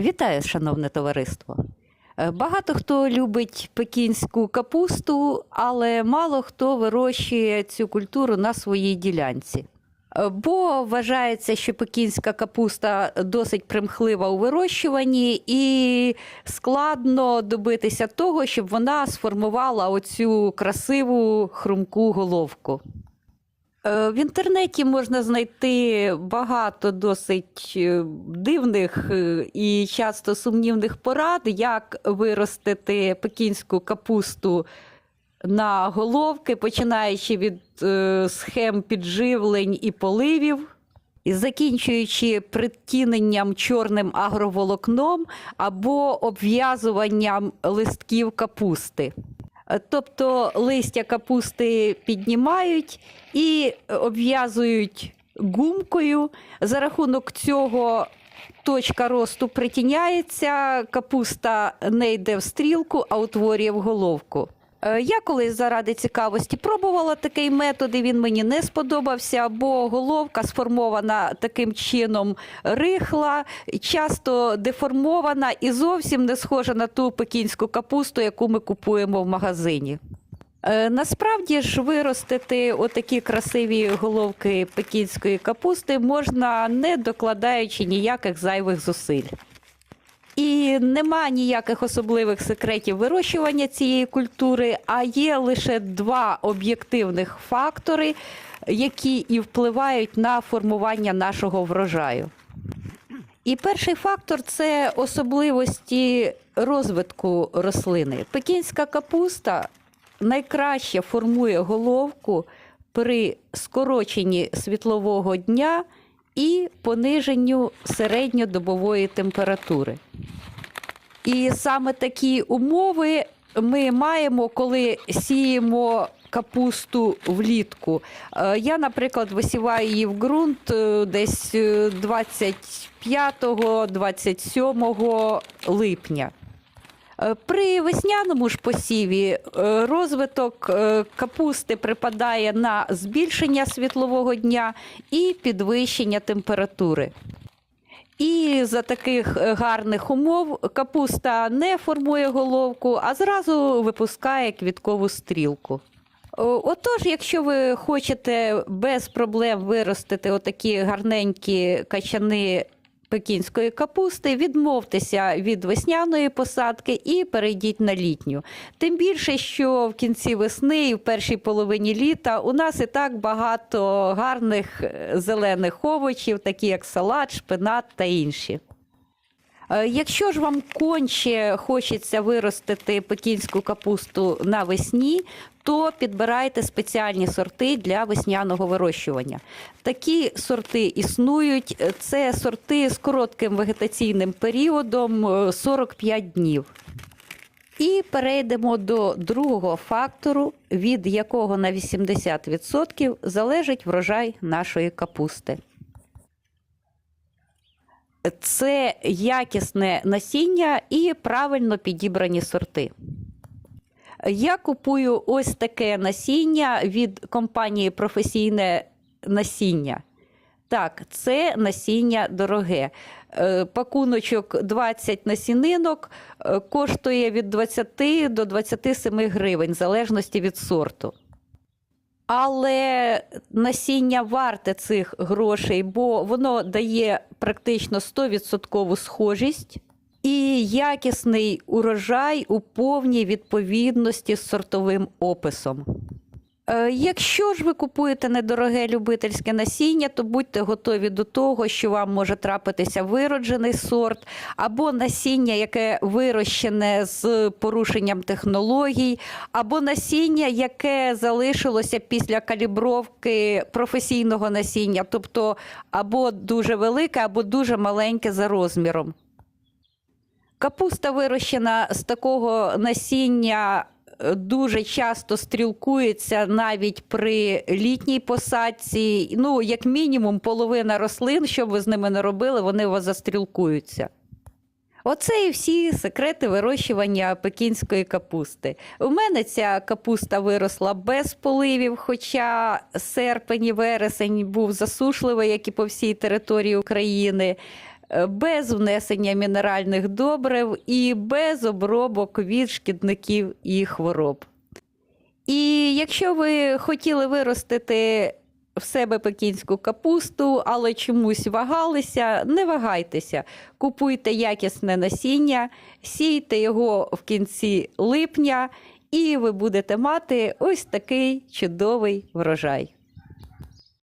Вітаю, шановне товариство. Е, Багато хто любить пекінську капусту, але мало хто вирощує цю культуру на своїй ділянці. Е, Бо вважається, що пекінська капуста досить примхлива у вирощуванні, і складно добитися того, щоб вона сформувала оцю красиву хрумку головку. Е, В інтернеті можна знайти багато досить е, дивних е, і часто сумнівних порад, як виростити пекінську капусту на головки, починаючи від схем підживлень і поливів. І закінчуючи притіненням чорним агроволокном або обв'язуванням листків капусти. Е, Тобто листя капусти піднімають і обв'язують гумкою. За рахунок цього точка росту притіняється, капуста не йде в стрілку, а утворює в головку. Е, Я колись заради цікавості пробувала такий метод, і він мені не сподобався, бо головка сформована таким чином рихла, часто деформована і зовсім не схожа на ту пекінську капусту, яку ми купуємо в магазині. Е, Насправді ж виростити отакі красиві головки пекінської капусти можна не докладаючи ніяких зайвих зусиль. І нема ніяких особливих секретів вирощування цієї культури, а є лише два об'єктивних фактори, які і впливають на формування нашого врожаю. І перший фактор це особливості розвитку рослини. Пекінська капуста найкраще формує головку при скороченні світлового дня і пониженню середньодобової температури. І саме такі умови ми маємо, коли сіємо капусту влітку. Е, Я, наприклад, висіваю її в ґрунт е, десь 25-27 липня. Е, При весняному ж посіві е, розвиток е, капусти припадає на збільшення світлового дня і підвищення температури. І за таких гарних умов капуста не формує головку, а зразу випускає квіткову стрілку. Отож, якщо ви хочете без проблем виростити отакі гарненькі качани пекінської капусти, відмовтеся від весняної посадки і перейдіть на літню. Тим більше, що в кінці весни і в першій половині літа у нас і так багато гарних е, зелених овочів, такі як салат, шпинат та інші. Е, Якщо ж вам конче хочеться виростити пекінську капусту навесні, то підбирайте спеціальні сорти для весняного вирощування. Такі сорти існують. Е, Це сорти з коротким вегетаційним періодом е, 45 днів. І перейдемо до другого фактору, від якого на 80% залежить врожай нашої капусти це якісне насіння і правильно підібрані сорти. Я купую ось таке насіння від компанії Професійне насіння. Так, це насіння дороге. Е, Пакуночок 20 насінинок е, коштує від 20 до 27 гривень, в залежності від сорту. Але насіння варте цих грошей, бо воно дає практично 100% схожість і якісний урожай у повній відповідності з сортовим описом. Е, Якщо ж ви купуєте недороге любительське насіння, то будьте готові до того, що вам може трапитися вироджений сорт, або насіння, яке вирощене з порушенням технологій, або насіння, яке залишилося після калібровки професійного насіння, тобто або дуже велике, або дуже маленьке за розміром. Капуста вирощена з такого насіння дуже часто стрілкується навіть при літній посадці. Ну, як мінімум, половина рослин, що б ви з ними не робили, вони у вас застрілкуються. Оце і всі секрети вирощування пекінської капусти. У мене ця капуста виросла без поливів, хоча серпень і вересень був засушливий, як і по всій території України. Е, без внесення мінеральних добрив і без обробок від шкідників і хвороб. І якщо ви хотіли виростити в себе пекінську капусту, але чомусь вагалися, не вагайтеся. Купуйте якісне насіння, сійте його в кінці липня, і ви будете мати ось такий чудовий врожай.